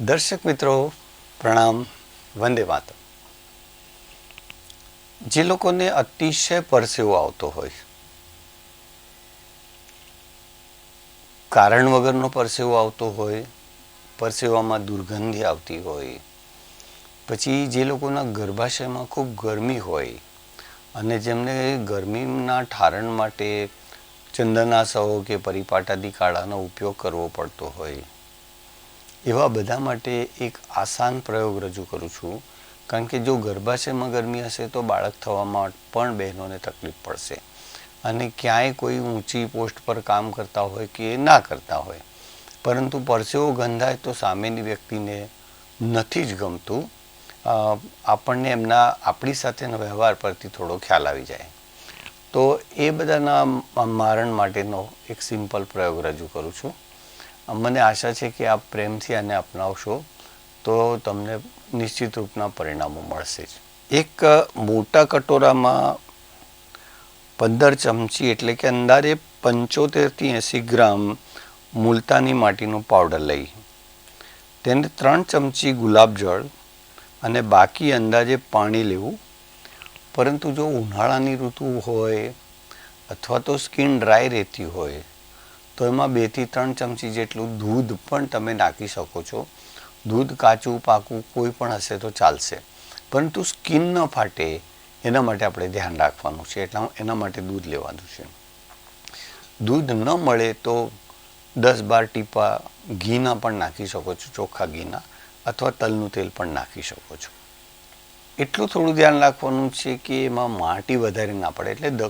દર્શક મિત્રો, પ્રણામ, વંદે માતરમ. જે લોકોને અતિશય પરસેવો આવતો હોય, કારણ વગરનો પરસેવો આવતો હોય, પરસેવામાં દુર્ગંધી આવતી હોય, પછી જે લોકોના ગર્ભાશયમાં ખૂબ ગરમી હોય, અને જેમને ગરમીના ઠારણ માટે ચંદનાસઓ કે પરિપાટાદી કાળાનો ઉપયોગ કરવો પડતો હોય એવા બધા માટે એક આસાન પ્રયોગ રજૂ કરું છું. કારણ કે જો ગર્ભાશયમાં ગરમી હશે, તો બાળક થવામાં પણ બહેનોને તકલીફ પડશે. અને ક્યાંય કોઈ ઊંચી પોસ્ટ પર કામ કરતા હોય કે ના કરતા હોય. પરંતુ પરસેવો ગંધાય તો સામેની વ્યક્તિને નથી જ ગમતું. આપણને એમના, આપણી સાથેના વ્યવહાર પરથી થોડો ખ્યાલ આવી જાય. તો એ બધાના મારણ માટેનો એક સિમ્પલ પ્રયોગ રજૂ કરું છું. મને આશા છે કે આપ પ્રેમથી આને અપનાવશો, તો તમને નિશ્ચિત રૂપના પરિણામો મળશે જ. એક મોટા કટોરામાં પંદર ચમચી એટલે કે અંદાજે પંચોતેરથી એંસી ગ્રામ મુલતાની માટીનું પાવડર લઈ. તેને ત્રણ ચમચી ગુલાબજળ અને બાકી અંદાજે પાણી લેવું. પરંતુ જો ઉનાળાની ઋતુ હોય અથવા તો સ્કિન ડ્રાય રહેતી હોય તો એમાં બેથી ત્રણ ચમચી જેટલું દૂધ પણ તમે નાખી શકો છો. દૂધ કાચું, પાકું કોઈ પણ હશે તો ચાલશે. પરંતુ સ્કિન ન ફાટે એના માટે આપણે ધ્યાન રાખવાનું છે. એટલા એના માટે દૂધ લેવાનું છે. દૂધ ન મળે તો દસ બાર ટીપા ઘીના પણ નાખી શકો છો, ચોખ્ખા ઘીના, અથવા તલનું તેલ પણ નાખી શકો છો. એટલું થોડું ધ્યાન રાખવાનું છે કે એમાં માટી વધારે ના પડે. એટલે દ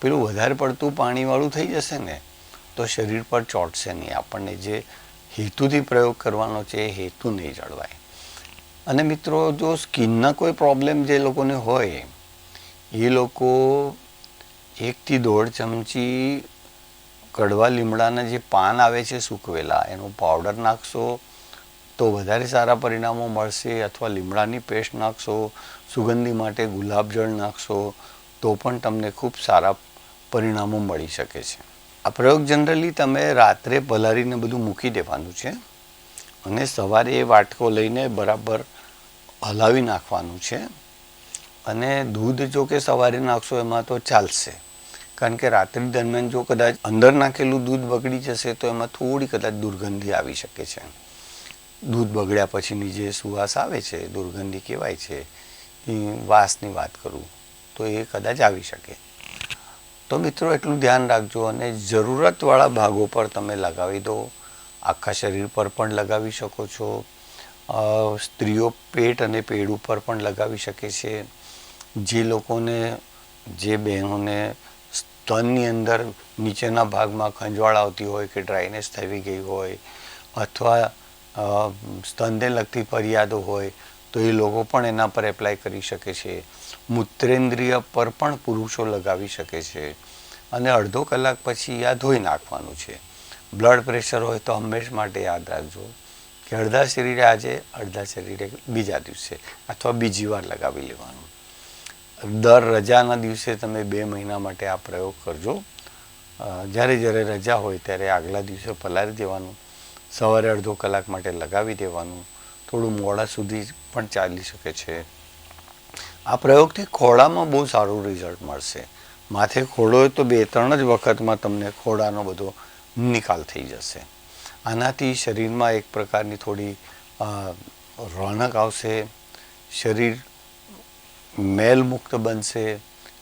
પેલું વધારે પડતું પાણીવાળું થઈ જશે ને તો શરીર પર ચોંટશે નહીં. આપણને જે હેતુથી પ્રયોગ કરવાનો છે એ હેતુ નહીં જળવાય. અને મિત્રો, જો સ્કિનના કોઈ પ્રોબ્લેમ જે લોકોને હોય, એ લોકો એકથી દોઢ ચમચી કડવા લીમડાના જે પાન આવે છે સૂકવેલા, એનો પાવડર નાખશો તો વધારે સારા પરિણામો મળશે. અથવા લીમડાની પેસ્ટ નાખશો, સુગંધી માટે ગુલાબજળ નાખશો તો પણ તમને ખૂબ સારા પરિણામો મળી શકે છે. આ પ્રયોગ જનરલી તમે રાત્રે પલાળીને બધું મૂકી દેવાનું છે અને સવારે એ વાટકો લઈને બરાબર હલાવી નાખવાનું છે. અને દૂધ જો કે સવારે નાખશો એમાં તો ચાલશે. કારણ કે રાત્રિ દરમિયાન જો કદાચ અંદર નાખેલું દૂધ બગડી જશે તો એમાં થોડી કદાચ દુર્ગંધી આવી શકે છે. દૂધ બગડ્યા પછીની જે સુવાસ આવે છે, દુર્ગંધી કહેવાય છે વાસની વાત કરું તો એ કદાચ આવી શકે. તો મિત્રો એટલું ધ્યાન રાખજો અને જરૂરતવાળા ભાગો પર તમે લગાવી દો. આખા શરીર પર પણ લગાવી શકો છો. સ્ત્રીઓ પેટ અને પેડ ઉપર પણ લગાવી શકે છે. જે લોકોને, જે બહેનોને સ્તનની અંદર નીચેના ભાગમાં ખંજવાળ આવતી હોય કે ડ્રાયનેસ થઈ ગઈ હોય અથવા સ્તનને લગતી ફરિયાદો હોય તો એ લોકો પણ એના પર એપ્લાય કરી શકે છે. મૂત્રેન્દ્રિય પર પણ પુરુષો લગાવી શકે છે. અને અડધો કલાક પછી આ ધોઈ નાખવાનું છે. બ્લડ પ્રેશર હોય તો હંમેશ માટે યાદ રાખજો કે અડધા શરીરે આજે, અડધા શરીરે બીજા દિવસે અથવા બીજી વાર લગાવી લેવાનું. દર રજાના દિવસે તમે બે મહિના માટે આ પ્રયોગ કરજો. જ્યારે જ્યારે રજા હોય ત્યારે આગલા દિવસે પલાળી દેવાનું. સવારે અડધો કલાક માટે લગાવી દેવાનું. થોડું મોડા સુધી પણ ચાલી શકે છે. આ પ્રયોગથી ખોળામાં બહુ સારું રિઝલ્ટ મળશે. માથે હોય તો બે ત્રણ જ વખતમાં તમને ખોળાનો બધો નિકાલ થઈ જશે. આનાથી શરીરમાં એક પ્રકારની થોડી રોનક આવશે, શરીર મેલ મુક્ત બનશે,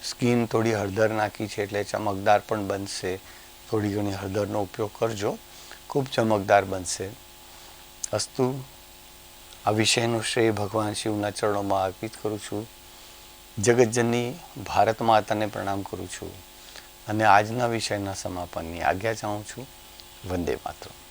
સ્કિન થોડી હળદર નાખી છે એટલે ચમકદાર પણ બનશે. થોડી ઘણી હળદરનો ઉપયોગ કરજો, ખૂબ ચમકદાર બનશે. અસ્તુ આ વિષયનું શ્રેય ભગવાન શિવના ચરણોમાં અર્પિત કરું છું. જગતજનની ભારત માતાને પ્રણામ કરું છું અને આજના વિષયના સમાપનની આજ્ઞા ચાહું છું. વંદે માતરમ.